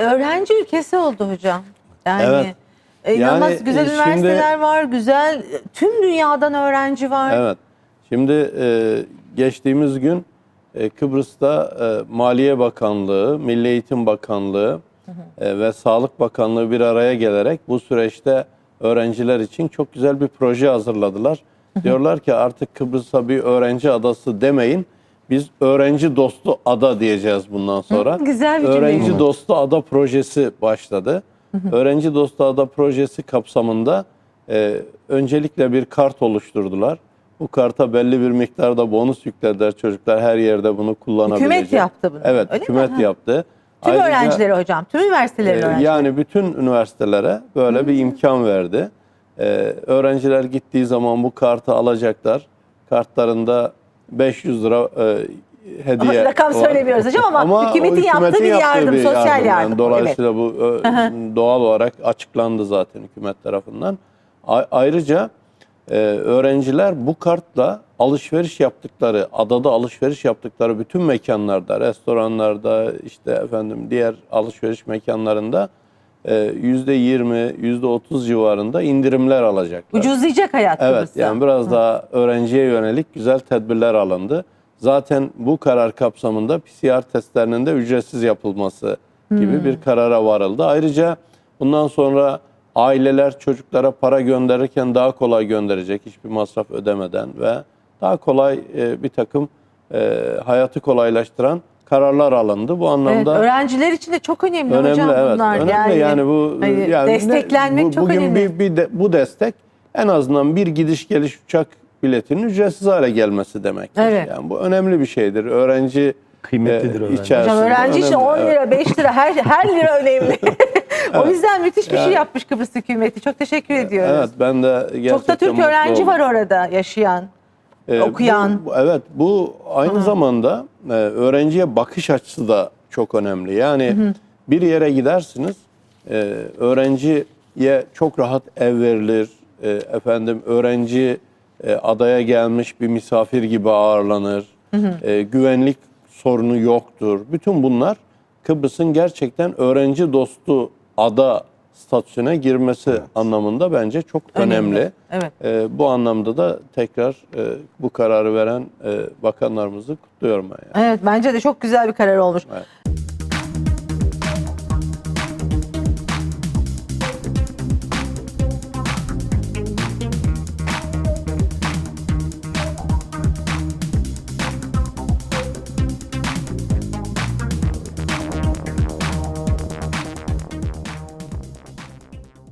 öğrenci ülkesi oldu hocam. Yani Evet. e, inanılmaz Yani, güzel e, şimdi- üniversiteler var, güzel tüm dünyadan öğrenci var. Evet. Şimdi e, geçtiğimiz gün e, Kıbrıs'ta e, Maliye Bakanlığı, Milli Eğitim Bakanlığı e, ve Sağlık Bakanlığı bir araya gelerek bu süreçte öğrenciler için çok güzel bir proje hazırladılar. Diyorlar ki artık Kıbrıs'a bir öğrenci adası demeyin. Biz öğrenci dostu ada diyeceğiz bundan sonra. güzel bir Öğrenci cümleymiş. dostu ada projesi başladı. öğrenci dostu ada projesi kapsamında e, öncelikle bir kart oluşturdular. Bu karta belli bir miktarda bonus yüklediler çocuklar her yerde bunu kullanabilecek. Hükümet yaptı bunu, Evet, öyle mi? hükümet Ha. yaptı. Tüm Ayrıca, öğrencileri hocam, tüm üniversitelerin e, öğrencileri. yani bütün üniversitelere böyle bir imkan verdi. E, öğrenciler gittiği zaman bu kartı alacaklar. Kartlarında 500 lira e, hediye Rakam var. söylemiyoruz hocam ama o hükümetin yaptığı bir yardım, sosyal yardım. Yani dolayısıyla bu ö, doğal olarak açıklandı zaten hükümet tarafından. A- ayrıca e, öğrenciler bu kartla alışveriş yaptıkları, adada alışveriş yaptıkları bütün mekanlarda, restoranlarda, işte efendim diğer alışveriş mekanlarında e, %20, yüzde 30 civarında indirimler alacaklar. Ucuzlayacak hayat Evet yani biraz daha öğrenciye yönelik güzel tedbirler alındı. Zaten bu karar kapsamında PCR testlerinin de ücretsiz yapılması gibi bir karara varıldı. Ayrıca bundan sonra aileler çocuklara para gönderirken daha kolay gönderecek hiçbir masraf ödemeden ve daha kolay e, bir takım e, hayatı kolaylaştıran kararlar alındı. Bu Evet, anlamda öğrenciler için de çok önemli, önemli hocam evet. bunlar. Önemli yani, bu Hayır, yani ne- desteklenmek bu- çok bugün önemli. bir, bir de, bu destek en azından bir gidiş geliş uçak biletinin ücretsiz hale gelmesi demek. Evet. Yani bu önemli bir şeydir. Öğrenci Kıymetlidir e, öğrenci. içerisinde Hocam öğrenci için önemli, 10 evet. lira, 5 lira, her, her lira önemli. o yüzden müthiş bir şey Yani- yapmış Kıbrıs hükümeti. Çok teşekkür ediyoruz. Evet ben de gerçekten Çok da Türk öğrenci oldum. var orada yaşayan. Ee, okuyan. bu- evet bu aynı zamanda e, öğrenciye bakış açısı da çok önemli. Yani bir yere gidersiniz e, öğrenciye çok rahat ev verilir. E, efendim öğrenci e, adaya gelmiş bir misafir gibi ağırlanır. E, güvenlik sorunu yoktur. Bütün bunlar Kıbrıs'ın gerçekten öğrenci dostu ada statüsüne girmesi anlamında bence çok Önemli. önemli. Evet. E, bu anlamda da tekrar e, bu kararı veren e, bakanlarımızı kutluyorum ben. Yani. Evet bence de çok güzel bir karar olmuş. Evet.